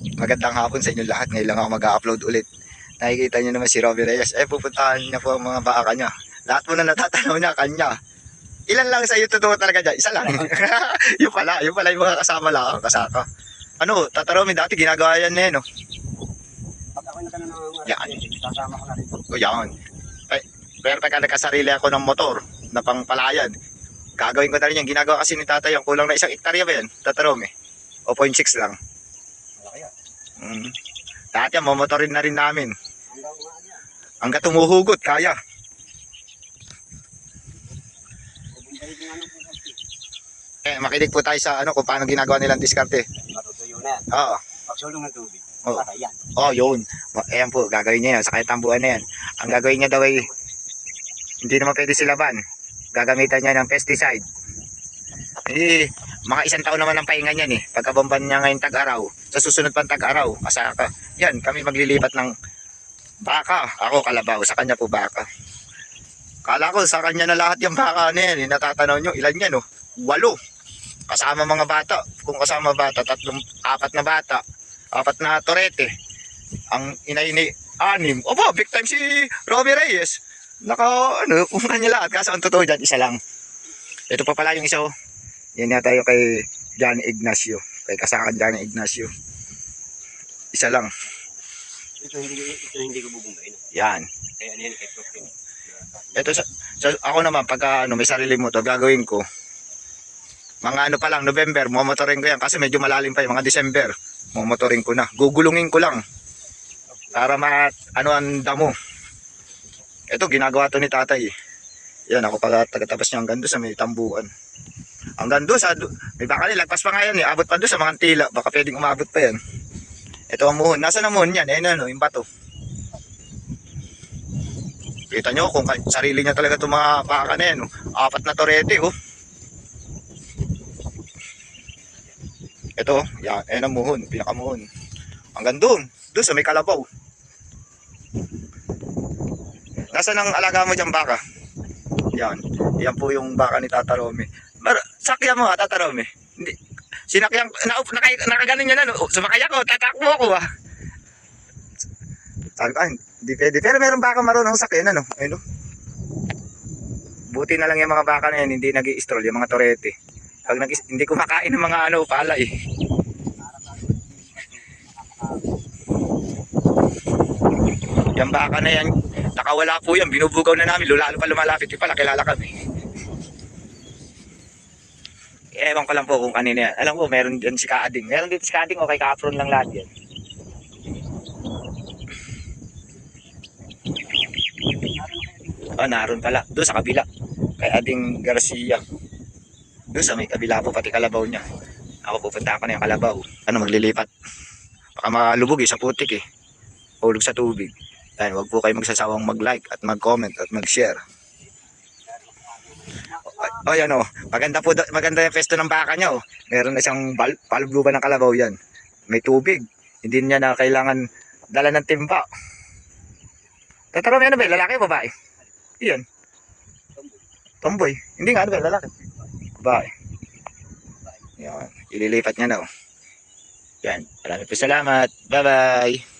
Magandang hapon sa inyo lahat. Ngayon lang ako mag-upload ulit. Nakikita niyo naman si Robby Reyes. Eh, pupuntahan niya po ang mga baka niya. Lahat po na natatanaw niya, kanya. Ilan lang sa iyo totoo talaga dyan? Isa lang. yung pala, yung pala yung mga kasama lang, kasaka. Ano, tataromi dati ginagawa yan eh, no? Pag ako nagkano ng mga Yan. kasama ko na rin. O yan. Ay, pero pagka nagkasarili ako ng motor na pangpalayan, gagawin ko na rin yan. Ginagawa kasi ni tatay yung kulang na isang hektarya ba yan? Tataromi. O 0.6 lang. Mm. Dati yan, mamotorin na rin namin. Hanggat tumuhugot, kaya. Eh, makinig po tayo sa ano kung paano ginagawa nilang diskarte. Matutuyo na. Oo. Pagsulong ng tubig. Oo. Para yan. Oh, yun. Ayan po, gagawin niya yan. Sa tambuhan na yan. Ang gagawin niya daw ay hindi naman pwede silaban. Gagamitan niya ng pesticide. Eh, mga isang taon naman ang pahinga niyan eh. Pagkabomban niya ngayon tag-araw. Sa susunod pang tag-araw, kasaka. Yan, kami maglilipat ng baka. Ako kalabaw, sa kanya po baka. Kala ko sa kanya na lahat yung baka na yan. Eh. Natatanaw nyo, ilan yan oh? Walo. Kasama mga bata. Kung kasama bata, tatlong, apat na bata. Apat na torete. Ang inaini, anim. Opo, big time si Robbie Reyes. Naka, ano, kung kanya lahat. Kaso ang totoo dyan, isa lang. Ito pa pala yung isa oh. Yan na tayo kay Johnny Ignacio. Kay kasakan Johnny Ignacio. Isa lang. Ito hindi, ito hindi ko bubumbayin. Yan. Kaya ano yan kay Propin. Ito sa, sa ako naman pagka ano, may sarili mo to gagawin ko. Mga ano pa lang November, momotorin ko yan kasi medyo malalim pa yung mga December. Momotorin ko na. Gugulungin ko lang. Para ma ano ang damo. Ito ginagawa to ni tatay. eh. Yan ako pag tagatapos niya hanggang doon sa may tambuan. Hanggang doon sa may baka lagpas pa nga yan eh. Abot pa doon sa mga tila. Baka pwedeng umabot pa yan. Ito ang muhon. Nasaan ang muhon yan? Ayun ano, yung bato. Kita nyo kung sarili niya talaga itong mga baka na yan. Oh. Apat na torete, oh. Ito, yan, yan ang muhon, pinakamuhon. Hanggang doon, doon sa may kalabaw. Nasaan ang alaga mo dyan baka? Yan, yan po yung baka ni Tata Romy. Mar sakyan mo ha, Tata Romy. Hindi, sinakyan, na, naka, nakaganon yan, ano, oh, sumakay ako, tatakbo ako ah. Sabi ko, "Ay, hindi pwede. Pero meron baka marunong sakyan, ano? Ayun, oh. Buti na lang yung mga baka na yan, hindi nag stroll yung mga torete. Pag nag hindi kumakain ng mga ano, pala eh. Yung baka na yan, nakawala po yan, binubugaw na namin, lalo pa lumalapit, yung pala kilala kami. Ewan ko lang po kung kanina yan. Alam ko, meron din si Kaading. Meron din si Kaading o kay Kaapron lang lahat yan. Oh, naroon pala. Doon sa kabila. Kay Ading Garcia. Doon sa may kabila po, pati kalabaw niya. Ako pupunta ako na yung kalabaw. Ano, maglilipat. Baka malubog eh, sa putik eh. Hulog sa tubig. Dahil wag po kayo magsasawang mag-like at mag-comment at mag-share. Oh, yan o. Maganda po, da- maganda yung pesto ng baka niya o. Meron na siyang bal palubluban ng kalabaw yan. May tubig. Hindi niya na kailangan dala ng timba. Tatanong ano ba? Lalaki o babae? Iyan. Tomboy. Hindi nga, ano ba? Lalaki. Babae. Yan. Ililipat niya na oh. Yan. Maraming po salamat. Bye-bye.